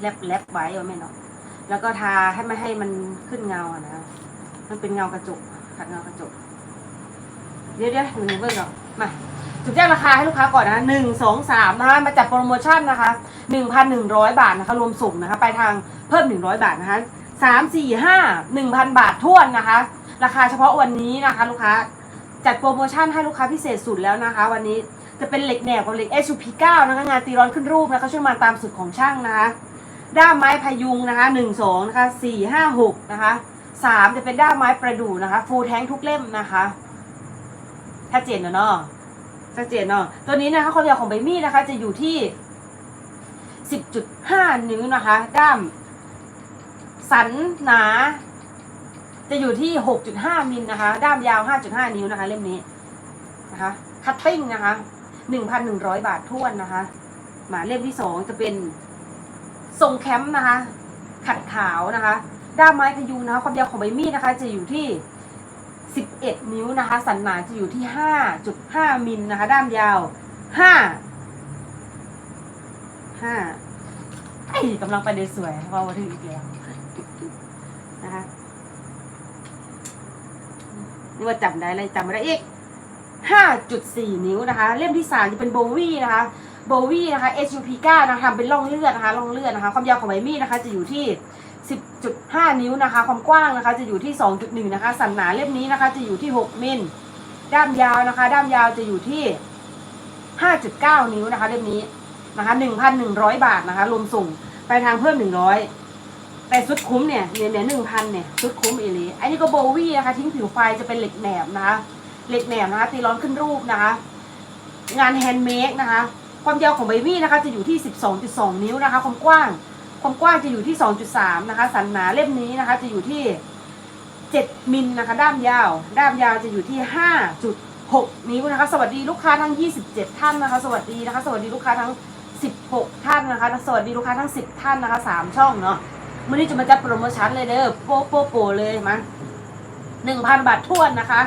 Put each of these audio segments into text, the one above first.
แลบแลบไว้เอาแม่เนาะแล้วก็ทาให้ไม่ให้มันขึ้นเงาอะนะ มันเป็นเงากระจกขัดเงากระจก เดี๋ยวเดี๋ยวหนึ่งเบิ้งก่อนมาจุดแจ้งราคาให้ลูกค้าก่อนนะหนึ่งสองสามนะคะมาจัดโปรโมชั่นนะคะหนึ่งพันหนึ่งร้อยบาทนะคะรวมส่งนะคะ ไปทางเพิ่มหนึ่งร้อยบาทนะคะสามสี่ห้าหนึ่งพันบาททวนนะคะ ราคาเฉพาะวันนี้นะคะ ลูกค้าจัดโปรโมชั่นให้ลูกค้าพิเศษสุดแล้วนะคะ วันนี้จะเป็นเหล็กแหนบกับเหล็ก SUP9 นะคะงานตีร้อนขึ้นรูปนะคะช่วยมาตามสุดของช่างนะคะ ด้ามไม้พยุงนะคะหนึ่งสองนะคะสี่ห้าหกนะคะสามจะเป็นด้ามไม้ประดู่นะคะ ฟูลแท้งทุกเล่มนะคะชัดเจนเนอะเนาะชัดเจนเนาะตัวนี้นะคะความยาวของใบมีดนะคะ จะอยู่ที่สิบจุดห้านิ้วนะคะ ด้ามสันหนา จะอยู่ที่หกจุดห้ามิลนะคะ ด้ามยาวห้าจุดห้านิ้วนะคะ เล่มนี้นะคะคัตติ้งนะคะหนึ่งพันหนึ่งร้อยบาทท้วนนะคะ หมาเล่มที่สองจะเป็น ทรงแคมป์นะคะขัดขาวนะคะด้ามไม้พยุงนะคะความยาวของใบมีดนะคะ จะอยู่ที่ 11 นิ้วนะคะ สันหนาจะอยู่ที่ 5.5 มิลนะคะ ด้ามยาว 5 5ไอ้กำลังไปได้สวยว่าวันที่อีกแล้วนะคะนี่ว่าจำได้อะไรจำไม่ได้อีก 5.4 นิ้วนะคะ เล่มที่สามจะเป็นโบวี่นะคะ โบวี่นะคะ SUP9 นะคะทำเป็นร่องเลือดนะคะร่องเลือดนะคะ ความยาวของใบมีดนะคะ จะอยู่ที่ 10.5 นิ้วนะคะ ความกว้างนะคะ จะอยู่ที่ 2.1 นะคะ สันหนาเล่มนี้นะคะ จะอยู่ที่ 6 มิลด้ามยาวนะคะ ด้ามยาวจะอยู่ที่ 5.9 นิ้วนะคะ เล่มนี้นะคะ 1,100 บาทนะคะ รวมส่งไปทางเพิ่ม 100 แต่ชุดคุ้มเนี่ยเนี่ยเนี่ยหนึ่งพันเนี่ยชุดคุ้มเอลีอันนี้ก็โบวี่นะคะ ทิ้งผิวไฟจะเป็นเหล็กแหนบนะคะเหล็กแหนบนะคะ ตีร้อนขึ้นรูปนะคะ งานแฮนด์เมดนะคะ ความยาวของใบมีดนะคะจะอยู่ที่ 12.2 นิ้วนะคะ ความกว้าง ความกว้างจะอยู่ที่ 2.3 นะคะ สันหนาเล่มนี้นะคะ จะอยู่ที่ 7 มิลนะคะ ด้ามยาว ด้ามยาวจะอยู่ที่ 5.6 นิ้วนะคะ สวัสดีลูกค้าทั้ง 27 ท่านนะคะ สวัสดีนะคะ สวัสดีลูกค้าทั้ง 16 ท่านนะคะ สวัสดีลูกค้าทั้ง 10 ท่านนะคะ 3 ช่องเนาะมื่อนี้จะมาจัดโปรโมชั่นเลยเด้อโปโปโปเลยมา1,000บาททวนนะคะ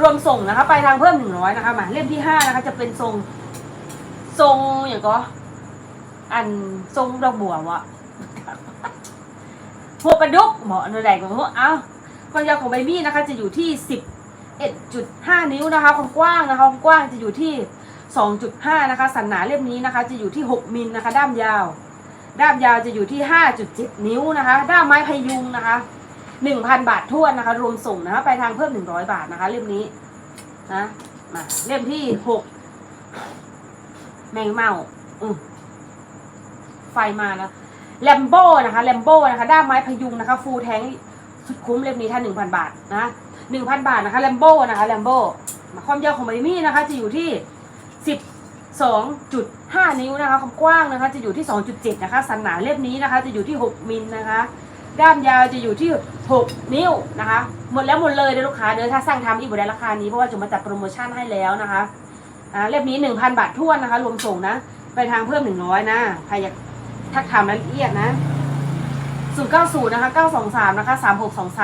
รวมส่งนะคะ ไปทางเพิ่ม100นะคะมาเล่มที่5นะคะ จะเป็นทรง ทรงอย่างก็อันทรงดอกบัววะหัวกระดุกเหมาะนื้อแดงของหัวเอ้าความยาวของใบมีดนะคะ จะอยู่ที่11.5นิ้วนะคะความกว้างนะคะความกว้างจะอยู่ที่2.5นะคะ สันหนาเล่มนี้นะคะ จะอยู่ที่6มิลนะคะ ด้ามยาว ด้ามยาวจะอยู่ที่5.7นิ้วนะคะ ด้ามไม้พยุงนะคะ1,000บาททวนนะคะ รวมส่งนะคะไปทางเพิ่ม100บาทนะคะ เล่มนี้นะมาเล่มที่6 แมงเมาอืไฟมานะแลมโบ้นะคะแลมโบ้นะคะด้ามไม้พยุงนะคะฟูลแทงสุดคุ้มเล่มนี้ถ้าหนึ่งพันบาทนะหนึ่งพันบาทนะคะแลมโบ้นะคะแลมโบ้ความยาวของใบมีดนะคะ จะอยู่ที่สิบสองจุดห้านิ้วนะคะความกว้างนะคะ จะอยู่ที่สองจุดเจ็ดนะคะ สันหนาเล่มนี้นะคะ จะอยู่ที่หกมิลนะคะ ด้ามยาวจะอยู่ที่หกนิ้วนะคะ หมดแล้วหมดเลยเด้อลูกค้าเด้อถ้าสั่งทำอีกบได้ราคานี้เพราะว่าจะมาจัดโปรโมชั่นให้แล้วนะคะ อ่าเล่มนี้หนึ่งพันบาทท่วนนะคะ รวมส่งนะไปทางเพิ่มหนึ่งร้อยนะใครอยากทักถามรายละเอียดนะศูนย์เก้าศูนย์นะคะเก้าสองสามนะคะสามหกสองสาม